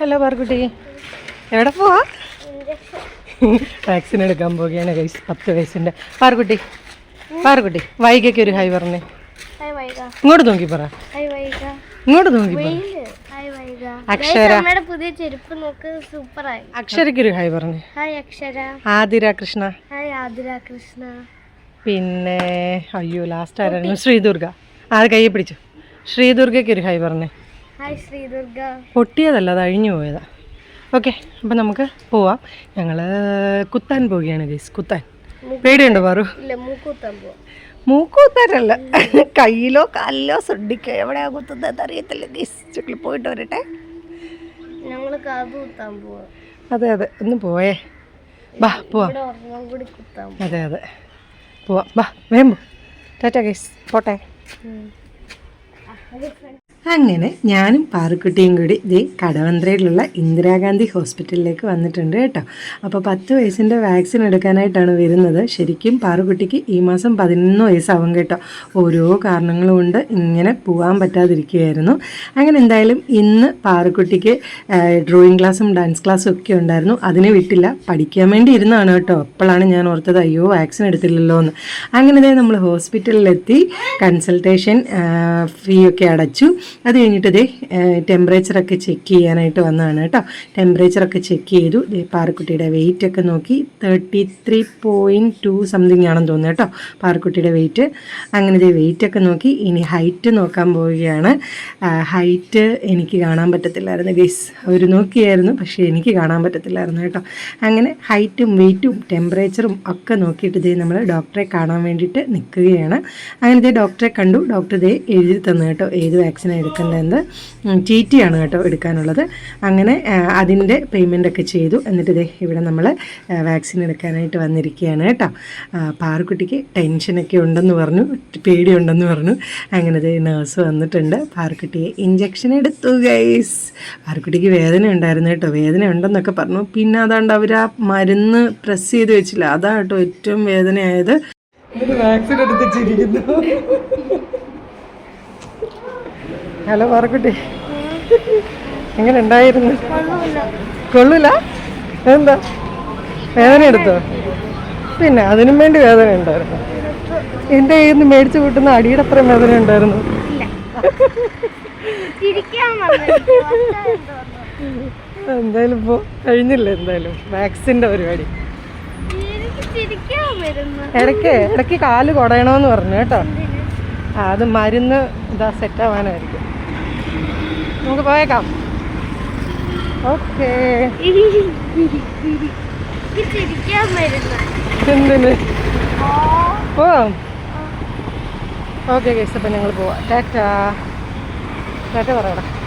Hello Parukutty എവിടെ പോവാ? Vaccine എടുക്കാൻ പോവുകയാണ് കൈസ് പത്ത് വയസ്സിന്റെ പാർക്കുട്ടി പാർക്കുട്ടി വൈകയ്ക്ക് ഒരു ഹൈ പറഞ്ഞേ. ഇങ്ങോട്ട് നോക്കി പറ. ഇങ്ങോട്ട് നോക്കി അക്ഷര. പുതിയ ചെരുപ്പ് നോക്ക് സൂപ്പറായി. അക്ഷരയ്ക്ക് ഒരു ഹൈ പറഞ്ഞേ. ഹായ് അക്ഷര. ആതിര കൃഷ്ണ. ഹായ് ആതിര കൃഷ്ണ. പിന്നെ അയ്യോ ലാസ്റ്റ് ആരായിരുന്നു? ശ്രീദുർഗ. ആ കൈ പിടിച്ചു. ശ്രീദുർഗയ്ക്ക് ഒരു ഹൈ പറഞ്ഞേ. പൊട്ടിയതല്ല അത് അഴിഞ്ഞു പോയതാ. ഓക്കെ അപ്പം നമുക്ക് പോവാം. ഞങ്ങൾ കുത്താൻ പോവുകയാണ് ഗൈസ് കുത്താൻ. പേടിയുണ്ടോ പറു? മൂക്കൂത്താനല്ല. കയ്യിലോ കാലിലോ ശ്രദ്ധിക്കുക എവിടെയാ കുത്തുന്നത് അറിയത്തില്ല ഗൈസ് ചുക്കളി പോയിട്ട് വരട്ടെ. ഞങ്ങൾ കുത്താൻ പോവാം. അതെ അതെ. ഒന്ന് പോയേ. ബാ പോവാം. അതെ അതെ. പോവാം. ബാ വേമ്പോ. ടാറ്റ ഗൈസ് പോട്ടെ. അങ്ങനെ ഞാനും പാറുക്കുട്ടിയും കൂടി ദേ കടവന്ത്രയിലുള്ള ഇന്ദിരാഗാന്ധി ഹോസ്പിറ്റലിലേക്ക് വന്നിട്ടുണ്ട് കേട്ടോ. അപ്പോൾ പത്ത് വയസ്സിന്റെ വാക്സിൻ എടുക്കാനായിട്ടാണ് വരുന്നത്. ശരിക്കും പാറുക്കുട്ടിക്ക് ഈ മാസം പതിനൊന്ന് വയസ്സാവും കേട്ടോ. ഓരോ കാരണങ്ങളും കൊണ്ട് ഇങ്ങനെ പോകാൻ പറ്റാതിരിക്കുകയായിരുന്നു. അങ്ങനെ എന്തായാലും ഇന്ന് പാറുക്കുട്ടിക്ക് ഡ്രോയിങ് ക്ലാസ്സും ഡാൻസ് ക്ലാസ്സും ഒക്കെ ഉണ്ടായിരുന്നു. അതിനെ വിട്ടില്ല. പഠിക്കാൻ വേണ്ടി ഇരുന്നാണ് കേട്ടോ. അപ്പോഴാണ് ഞാൻ ഓർത്തത് അയ്യോ വാക്സിൻ എടുത്തില്ലല്ലോ എന്ന്. അങ്ങനെ നമ്മൾ ഹോസ്പിറ്റലിലെത്തി. കൺസൾട്ടേഷൻ ഫീ ഒക്കെ അടച്ചു. അത് കഴിഞ്ഞിട്ട് ദേ ടെമ്പറേച്ചറൊക്കെ ചെക്ക് ചെയ്യാനായിട്ട് വന്നതാണ് കേട്ടോ. ടെമ്പറേച്ചറൊക്കെ ചെക്ക് ചെയ്തു. ദേ പാറക്കുട്ടിയുടെ വെയിറ്റ് ഒക്കെ നോക്കി. Thirty three point two something ആണെന്ന് തോന്നുന്നു കേട്ടോ പാറക്കുട്ടിയുടെ വെയിറ്റ് അങ്ങനെ ദേ വെയിറ്റ് ഒക്കെ നോക്കി. ഇനി ഹൈറ്റ് നോക്കാൻ പോവുകയാണ്. ഹൈറ്റ് എനിക്ക് കാണാൻ പറ്റത്തില്ലായിരുന്നു. ഗൈസ് അവർ നോക്കിയായിരുന്നു പക്ഷേ എനിക്ക് കാണാൻ പറ്റത്തില്ലായിരുന്നു കേട്ടോ. അങ്ങനെ ഹൈറ്റും വെയിറ്റും ടെമ്പറേച്ചറും ഒക്കെ നോക്കിയിട്ട് ഇതേ നമ്മൾ ഡോക്ടറെ കാണാൻ വേണ്ടിയിട്ട് നിൽക്കുകയാണ്. അങ്ങനെ ദേ ഡോക്ടറെ കണ്ടു. ഡോക്ടർ ഇതേ എഴുതി തന്നു കേട്ടോ. ഏത് വാക്സിനാണ് എടുക്കേണ്ടതെന്ന് ടി ടി ആണ് കേട്ടോ എടുക്കാനുള്ളത്. അങ്ങനെ അതിന്റെ പേയ്മെന്റ് ഒക്കെ ചെയ്തു. എന്നിട്ട് ദേ ഇവിടെ നമ്മൾ വാക്സിൻ എടുക്കാനായിട്ട് വന്നിരിക്കുകയാണ് കേട്ടോ. പാറുക്കുട്ടിക്ക് ടെൻഷനൊക്കെ ഉണ്ടെന്ന് പറഞ്ഞു പേടിയുണ്ടെന്ന് പറഞ്ഞു. അങ്ങനെ ദേ നേഴ്സ് വന്നിട്ടുണ്ട്. പാറുക്കുട്ടിയെ ഇഞ്ചക്ഷൻ എടുത്തു ഗൈസ് പാറുക്കുട്ടിക്ക് വേദന ഉണ്ടായിരുന്നു കേട്ടോ. വേദന ഉണ്ടെന്നൊക്കെ പറഞ്ഞു. പിന്നെ അതാണ്ട് അവർ ആ മരുന്ന് പ്രസ് ചെയ്ത് വെച്ചില്ല. അതാണ് കേട്ടോ ഏറ്റവും വേദനയായത്. Vaccine എടുത്തിരിക്കുന്നു hello Parukutty. എങ്ങനെ ഉണ്ടായിരുന്നു? കൊള്ളൂല. എന്താ വേദന എടുത്തോ? പിന്നെ അതിനും വേണ്ടി വേദന ഉണ്ടായിരുന്നു. എന്റെ കയ്യിൽ നിന്ന് മേടിച്ചു കൂട്ടുന്ന അടിയുടെ അത്രയും വേദന ഉണ്ടായിരുന്നു. എന്തായാലും ഇപ്പോ കഴിഞ്ഞില്ല എന്തായാലും? വാക്സിന്റെ പരിപാടി. ഇടയ്ക്ക് ഇടയ്ക്ക് കാൽ കൊടയണോന്ന് പറഞ്ഞു കേട്ടോ. അത് മരുന്ന് ഇതാ സെറ്റ് ആവാനായിരിക്കും. നമുക്ക് പോയേക്കാം. ഓക്കേ. എന്തിന്? പോവാം ഓക്കെ കേസ് അപ്പം ഞങ്ങൾ പോവാം. ടാറ്റ. ടാറ്റ പറയണം